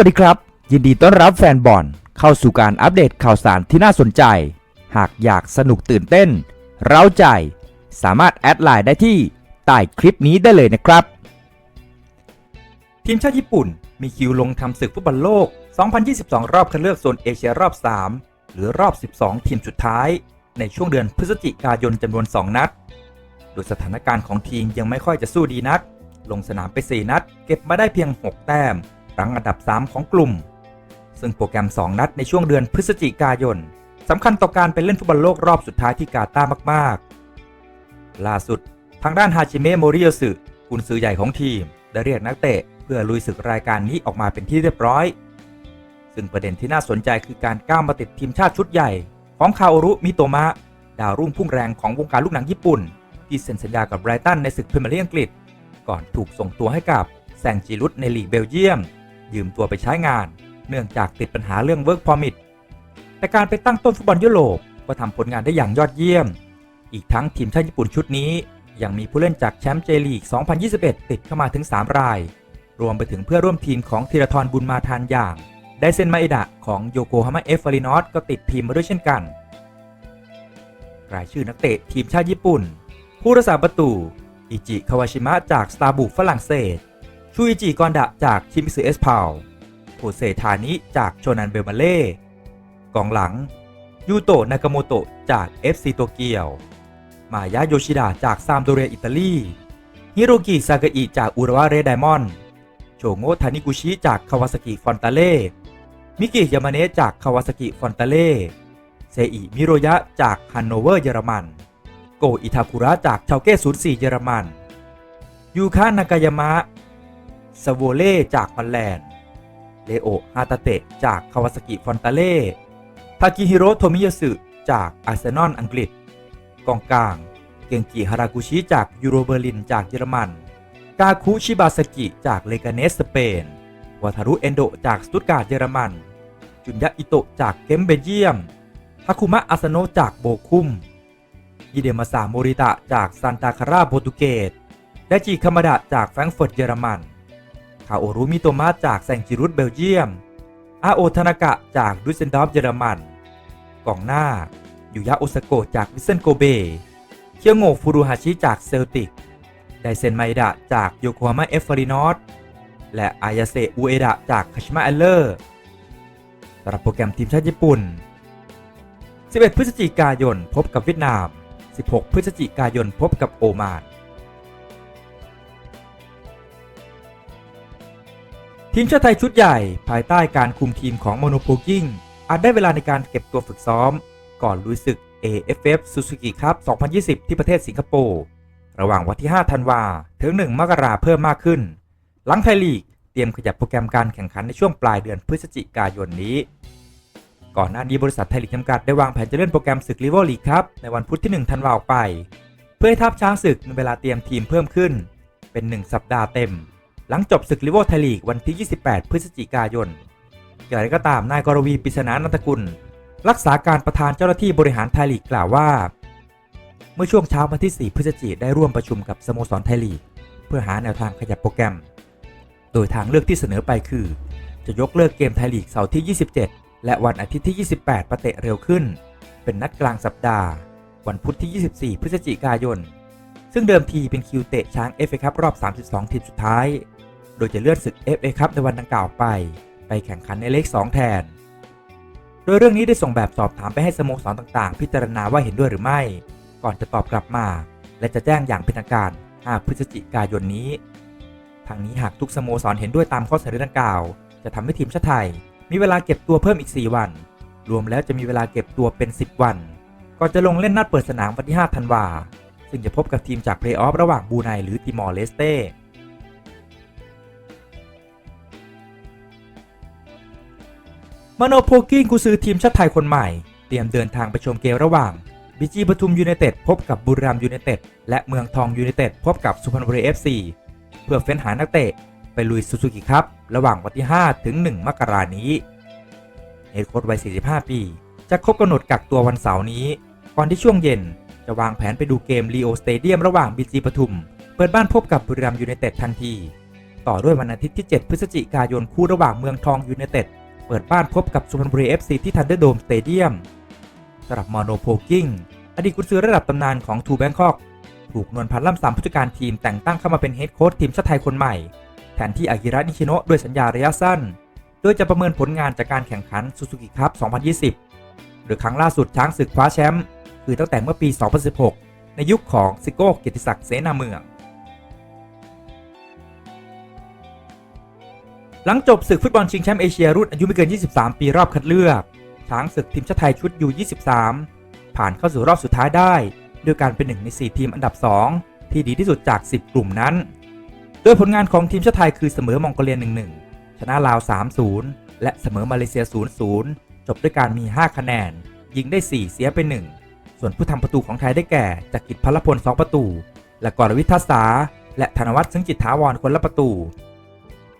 วัสดีครับ ยินดีต้อนรับแฟนบอลเข้าสู่การอัปเดตข่าวสารที่น่าสนใจ หากอยากสนุกตื่นเต้น เร้าใจ สามารถแอดไลน์ได้ที่ใต้คลิปนี้ได้เลยนะครับ ทีมชาติญี่ปุ่นมีคิวลงทำศึกฟุตบอลโลก 2022 รอบคัดเลือกโซนเอเชียรอบ 3 หรือรอบ 12 ทีมสุดท้าย ในช่วงเดือนพฤศจิกายนจำนวน 2 นัด โดยสถานการณ์ของทีมยังไม่ค่อยจะสู้ดีนัก ลงสนามไป 4 นัด เก็บมาได้เพียง 6 แต้ม รั้งอันดับ 3 ของกลุ่ม ซึ่งโปรแกรม 2 นัดในช่วงเดือนพฤศจิกายนสำคัญต่อการไปเล่นฟุตบอลโลกรอบสุดท้ายที่กาตาร์มาก ๆ ล่าสุดทางด้านฮาจิเมะโมริโยสึกุนซือใหญ่ของทีม ได้เรียกนักเตะ เพื่อลุยศึกรายการนี้ออกมาเป็นที่เรียบร้อย ซึ่งประเด็นที่น่าสนใจคือการก้าวมาติดทีมชาติชุดใหญ่ ของคาโอรุมิโตมะ ดาวรุ่งพุ่งแรงของวงการลูกหนังญี่ปุ่น ที่เซ็นสัญญากับไบรตันในศึกพรีเมียร์ลีกอังกฤษ ก่อนถูกส่งตัวให้กับแซงจิรุตในลีกเบลเยียม ยืมตัวไปใช้งาน เนื่องจากติดปัญหาเรื่องเวิร์กพอมิ t แต่การไปตั้งต้นฟุตบอลยุโรปก็ทำผลงานได้อย่างยอดเยี่ยม อีกทั้งทีมชาติญี่ปุ่นชุดนี้ยังมีผู้เล่นจากแชมป์เจลีก 2021 ติดเข้ามาถึง 3 ราย รวมไปถึงเพื่อร่วมทีมของธีรทรบุญมาทานอย่าง ไดเซนมาเอดะของโยโกฮาม่าเอฟฟารินอสก็ติดทีมมาด้วยเช่นกัน รายชื่อนักเตะทีมชาติญี่ปุ่น ผู้รักษาประตู อิจิคาวาชิมะจากสตาร์บุกฝรั่งเศส ชูอิจิกอนดะจากชิมิสึเอสพาวโฮเซทานิจากโชนันเบลมาเล่กองหลัง ยูโตะนากาโมโตะจาก FC โตเกียว มายะโยชิดะจากซามโดเรียอิตาลี ฮิโรกิซากะอิจากอุระวะเรดไดมอนด์โชโงะทานิกุชิจากคาวาซากิฟอนตาเล่ มิกิยามาเนะจากคาวาซากิฟอนตาเล่ เซอิมิโรยะจากฮันโนเวอร์เยอรมัน โกอิทาคุระจากชาวเก้04เยอรมัน ยูคานากายามะ สโวเล่จากฮอลแลนด์ เลโอฮาตาเตะจากคาวาซากิฟอนตาเล่ ทากิฮิโร่โทมิยาสึจากอาร์เซนอลอังกฤษ กองกลาง เกงกิฮารากุชิจากยูโรเบอร์ลินจากเยอรมัน กาคุชิบาสกิจากเลกาเนสสเปน วาทารุเอนโดจากสตุตการ์ดเยอรมัน จุนยะอิโตะจากเกมเบเยียม ทาคุมะอาสโนจากโบคุมยิเดมาสาโมริตะจากซันตาคาราโปรตุเกสไดจิคามาดะจากแฟรงก์เฟิร์ตเยอรมัน คาโอรุมิโตมะจากแซงจิรุตเบลเยียม อาโอทานากะจากดุสเซนดอร์ฟเยอรมันกองหน้ายูยะโอซาโกจากวิเซนโกเบ เคียวโงฟูรุฮาชิจากเซลติก ไดเซนไมดะจากโยโกฮาม่าเอฟฟารินอสและอายาเซอุเอดะจากคาชิมะแอลเลอร์สำหรับโปรแกรมทีมชาติญี่ปุ่น 11 พฤศจิกายนพบกับเวียดนาม 16 พฤศจิกายนพบกับโอมาน ทีมชาติไทยชุดใหญ่ภายใต้การคุมทีมของโมโนโพกิ้งอาจได้เวลาในการเก็บตัวฝึกซ้อม ก่อนลุยศึก AFF Suzuki Cup 2020 ที่ประเทศสิงคโปร์ระหว่างวันที่ 5 ธันวาถึง 1 มกราเพิ่มมากขึ้น หลังไทยลีกเตรียมขยับโปรแกรมการแข่งขันในช่วงปลายเดือนพฤศจิกายนนี้ ก่อนหน้านี้บริษัทไทยลีกจำกัดได้วางแผนจะเล่นโปรแกรมศึกลีเวอร์ลีกครับในวันพุธที่ 1 ธันวาออกไป เพื่อให้ทัพช้างศึกมีเวลาเตรียมทีมเพิ่มขึ้น เป็น 1 สัปดาห์เต็ม หลังจบศึกลีเวอร์ไทยลีกวันที่ 28 พฤศจิกายนอย่างไรก็ตามนายกรวีปิศนานันทกุล รักษาการประธานเจ้าหน้าที่บริหารไทยลีกกล่าวว่า เมื่อช่วงเช้าวันที่ 4 พฤศจิกาได้ร่วมประชุมกับสโมสรไทยลีก เพื่อหาแนวทางขยับโปรแกรม โดยทางเลือกที่เสนอไปคือ จะยกเลิกเกมไทยลีกเสาร์ที่ 27 และวันอาทิตย์ที่ 28 ประเตะเร็วขึ้น เป็นนัดกลางสัปดาห์ วันพุธที่ 24 พฤศจิกายน ซึ่งเดิมทีเป็นคิวเตะช้างเอฟเอคัพรอบ 32 ทีมสุดท้าย โดยจะเลื่อนศึก FA คัพในวันดังกล่าวไป ไปแข่งขันในเลข 2 แทน โดยเรื่องนี้ได้ส่งแบบสอบถามไปให้สโมสรต่างๆ พิจารณาว่าเห็นด้วยหรือไม่ ก่อนจะตอบกลับมา และจะแจ้งอย่างเป็นทางการ 5 พฤศจิกายนนี้ทางนี้หากทุกสโมสรเห็นด้วยตามข้อเสนอดังกล่าว จะทำให้ทีมชาติไทย มีเวลาเก็บตัวเพิ่มอีก 4 วัน รวมแล้วจะมีเวลาเก็บตัวเป็น 10 วัน ก่อนจะลงเล่นนัดเปิดสนามวันที่ 5 ธันวาคม ซึ่งจะพบกับทีมจากเพลย์ออฟระหว่างบูไนหรือติมอร์เลสเต้มโนโพกิ้งกุซือทีมชาติไทยคนใหม่ เตรียมเดินทางไปชมเกมระหว่างบีจีปทุมยูไนเต็ดพบกับบุรีรัมย์ยูไนเต็ดและเมืองทองยูไนเต็ดพบกับสุพรรณบุรีเอฟซีเพื่อเฟ้นหานักเตะไปลุยซูซูกิครับ ระหว่างวันที่ 5 ถึง 1 มกรานี้เฮดโค้ชวัย 45 ปี จะครบกำหนดกักตัววันเสาร์นี้ ก่อนที่ช่วงเย็น จะวางแผนไปดูเกมลีโอสเตเดียมระหว่างบีจีปทุม เปิดบ้านพบกับบุรีรัมยูไนเต็ดทันที ต่อด้วยวันอาทิตย์ที่ 7 พฤศจิกายนคู่ระหว่างเมืองทองยูไนเต็ดเปิดบ้านพบกับสุพรรณบุรี FC ที่ทันเดอร์โดมสเตเดียมสำหรับมอโนโพกิ้งอดีตกุนซือระดับตำนานของทูแบงคอกถูกนวลพันธ์ล่ำซ้ำผู้จัดการทีมแต่งตั้งเข้ามาเป็นเฮดโค้ชทีมชาติไทยคนใหม่ แทนที่อากิระนิชิโนะด้วยสัญญาระยะสั้น โดยจะประเมินผลงานจากการแข่งขันซูซูกิคัพ 2020 หรือครั้งล่าสุดช้างศึกคว้าแชมป์ คือตั้งแต่เมื่อปี 2016 ในยุคของซิโก้เกียรติศักดิ์เสนาเมือง หลังจบศึกฟุตบอลชิงแชมป์เอเชียรุ่นอายุไม่เกิน 23 ปีรอบคัดเลือก ช้างศึกทีมชาติไทยชุดยู23ผ่านเข้าสู่รอบสุดท้ายได้ ด้วยการเป็นหนึ่งใน 4 ทีมอันดับ 2 ที่ดีที่สุดจาก 10 กลุ่มนั้น โดยผลงานของทีมชาติไทยคือเสมอมองโกเลีย 1-1 ชนะลาว 3-0 และเสมอมาเลเซีย 0-0 จบด้วยการมี 5 คะแนน ยิงได้ 4 เสียไป 1 ส่วนผู้ทำประตูของไทยได้แก่จักริดพลพล2ประตู และกรวิทัศษาและธนวัฒน์ซึ่งจิตถาวรคนละประตู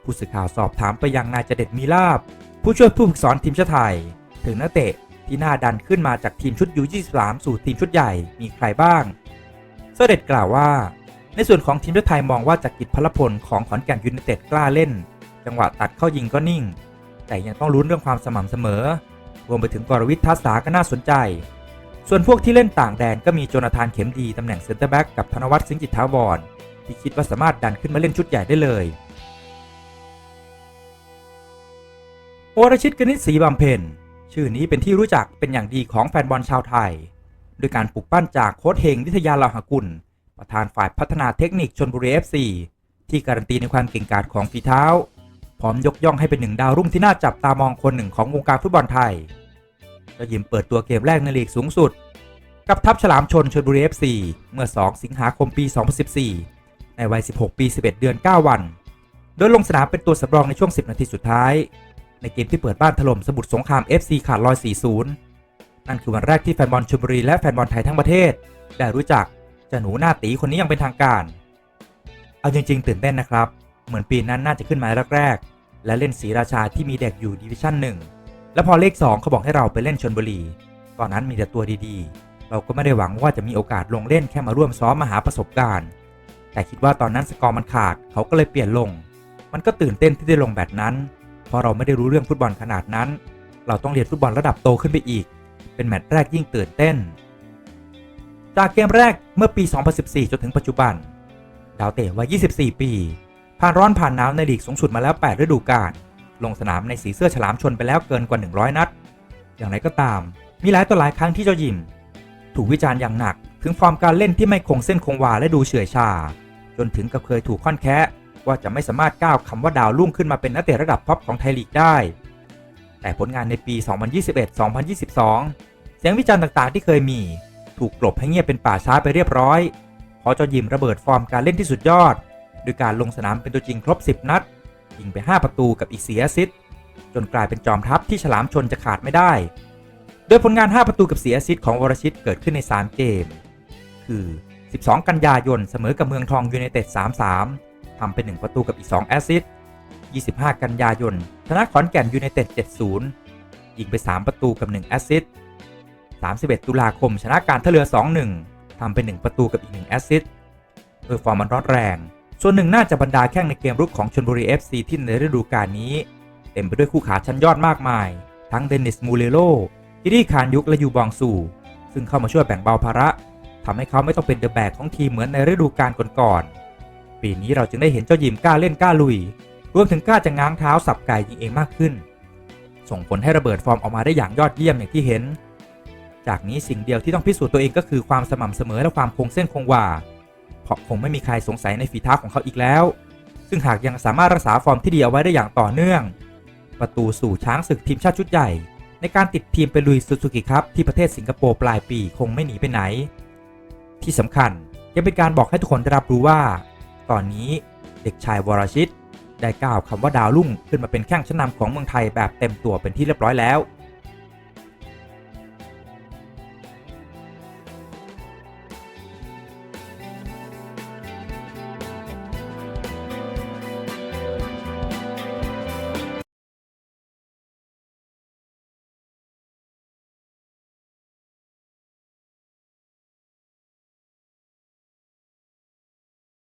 ผู้สื่อข่าวสอบถามไปยังนายเจเด็ดมีลาบ ผู้ช่วยผู้ฝึกสอนทีมชาติไทย ถึงนักเตะที่น่าดันขึ้นมาจากทีมชุดยู23สู่ทีมชุดใหญ่มีใครบ้าง เสด็จกล่าวว่า ในส่วนของทีมชาติไทยมองว่าจากกิจพลพลของขอนแก่นยูไนเต็ดกล้าเล่น จังหวะตัดเข้ายิงก็นิ่ง แต่ยังต้องลุ้นเรื่องความสม่ำเสมอ รวมไปถึงกรวิทย์ทัศษาก็น่าสนใจ ส่วนพวกที่เล่นต่างแดนก็มีโจนาธานเข็มดีตำแหน่งเซนเตอร์แบ็กกับธนวัฒน์สิงห์จิตถาวรที่คิดว่าสามารถดันขึ้นมาเล่นชุดใหญ่ได้เลยวรชิตกนิษฐ์ศรีบำเพ็ญชื่อนี้เป็นที่รู้จักเป็นอย่างดีของแฟนบอลชาวไทย โดยการปลูกปั้นจากโค้ชเฮงวิทยาลาหกุล ประธานฝ่ายพัฒนาเทคนิคชนบุรี FC ที่การันตีในความเก่งกาจของฝีเท้า พร้อมยกย่องให้เป็นหนึ่งดาวรุ่งที่น่าจับตามองคนหนึ่งของวงการฟุตบอลไทย ก็ยิมเปิดตัวเกมแรกในลีกสูงสุด กับทัพฉลามชนชนบุรี FC เมื่อ 2 สิงหาคมปี 2014 ในวัย 16 ปี 11 เดือน 9 วัน โดยลงสนามเป็นตัวสำรองในช่วง 10 นาทีสุดท้าย ในเกมที่เปิดบ้านถล่มสมุทรสงคราม FC ขาดลอย 4-0 นั่นคือวันแรกที่แฟนบอลชลบุรีและแฟนบอลไทยทั้งประเทศ ได้รู้จักจ้าหนูหน้าตีคนนี้อยังเป็นทางการ เอาจริง ๆ ตื่นเต้นนะครับ เหมือนปีนั้นน่าจะขึ้นมาแรกๆและเล่นศรีราชาที่มีเด็กอยู่ดิวิชั่นหนึ่ง แล้วพอเลข 2เขาบอกให้เราไปเล่นชนบุรี ตอนนั้นมีแต่ตัวดีๆ เราก็ไม่ได้หวังว่าจะมีโอกาสลงเล่นแค่มาร่วมซ้อมมาหาประสบการณ์ แต่คิดว่าตอนนั้นสกอร์มันขาดเขาก็เลยเปลี่ยนลง มันก็ตื่นเต้นที่ได้ลงแบบนั้น เพราะเราไม่ได้รู้เรื่องฟุตบอลขนาดนั้น เราต้องเรียนฟุตบอลระดับโตขึ้นไปอีก เป็นแมตช์แรกยิ่งตื่นเต้น จากเกมแรกเมื่อปี 2014 จนถึงปัจจุบัน ดาวเตะวัย 24 ปี ผ่านร้อนผ่านหนาวในลีกสูงสุดมาแล้ว 8 ฤดูกาล ลงสนามในสีเสื้อฉลามชนไปแล้วเกินกว่า 100 นัด อย่างไรก็ตาม มีหลายต่อหลายครั้งที่เจ้ายิม ถูกวิจารณ์อย่างหนัก ถึงฟอร์มการเล่นที่ไม่คงเส้นคงวาและดูเฉื่อยชา จนถึงกับเคยถูกค่อนแคะว่าจะไม่สามารถก้าวคำว่าดาวรุ่งขึ้นมาเป็นนักเตะระดับท็อปของไทยลีกได้ แต่ผลงานในปี 2021-2022 เสียงวิจารณ์ต่างๆ ที่เคยมี ถูกกลบให้เงียบเป็นป่าช้าไปเรียบร้อยเพราะเจ้ายิมระเบิดฟอร์มการเล่นที่สุดยอดโดยการลงสนามเป็นตัวจริงครบ 10 นัด ยิงไป 5 ประตูกับอีกเสียซิดจนกลายเป็นจอมทัพที่ฉลามชนจะขาดไม่ได้ โดยผลงาน 5 ประตูกับเสียซิดของวรชิตเกิดขึ้นใน 3 เกม คือ 12 กันยายนเสมอกับเมืองทองยูไนเต็ด 3-3 ทำเป็น1ประตูกับอีก 2 แอสซิสต์25 กันยายนชนะขอนแก่นยูไนเต็ด 7-0 ยิงไป 3 ประตูกับ 1 แอสซิสต์31 ตุลาคมชนะการท่าเรือ 2-1ทำเป็น1ประตูกับอีก 1 แอสซิสโดยฟอร์มมันร้อนแรง ส่วนหนึ่งน่าจะบรรดาแข้งในเกมรุกของชลบุรี FC ที่ในฤดูกาลนี้ เต็มไปด้วยคู่ขาชั้นยอดมากมาย ทั้งเดนิสมูเลโลกิรีคานยุกและยูบองซูซึ่งเข้ามาช่วยแบ่งเบาภาระทำให้เขาไม่ต้องเป็นเดอะแบกของทีมเหมือนในฤดูกาลก่อนๆปีนี้เราจึงได้เห็นเจ้ายิมกล้าเล่นกล้าลุย รวมถึงกล้าจะง้างเท้าสับไก่ยิงเองมากขึ้น ส่งผลให้ระเบิดฟอร์มออกมาได้อย่างยอดเยี่ยมอย่างที่เห็น จากนี้สิ่งเดียวที่ต้องพิสูจน์ตัวเองก็คือความสม่ำเสมอและความคงเส้นคงวา เพราะคงไม่มีใครสงสัยในฝีเท้าของเขาอีกแล้ว ซึ่งหากยังสามารถรักษาฟอร์มที่ดีเอาไว้ได้อย่างต่อเนื่อง ประตูสู่ช้างศึกทีมชาติชุดใหญ่ ในการติดทีมไปลุยซูซูกิครับที่ประเทศสิงคโปร์ปลายปีคงไม่หนีไปไหน ที่สำคัญยังเป็นการบอกให้ทุกคนได้รับรู้ว่า ตอนนี้เด็กชายวรชิต ได้ก้าวคำว่าดาวรุ่งขึ้นมาเป็นแข้งชั้นนำของเมืองไทยแบบเต็มตัวเป็นที่เรียบร้อยแล้ว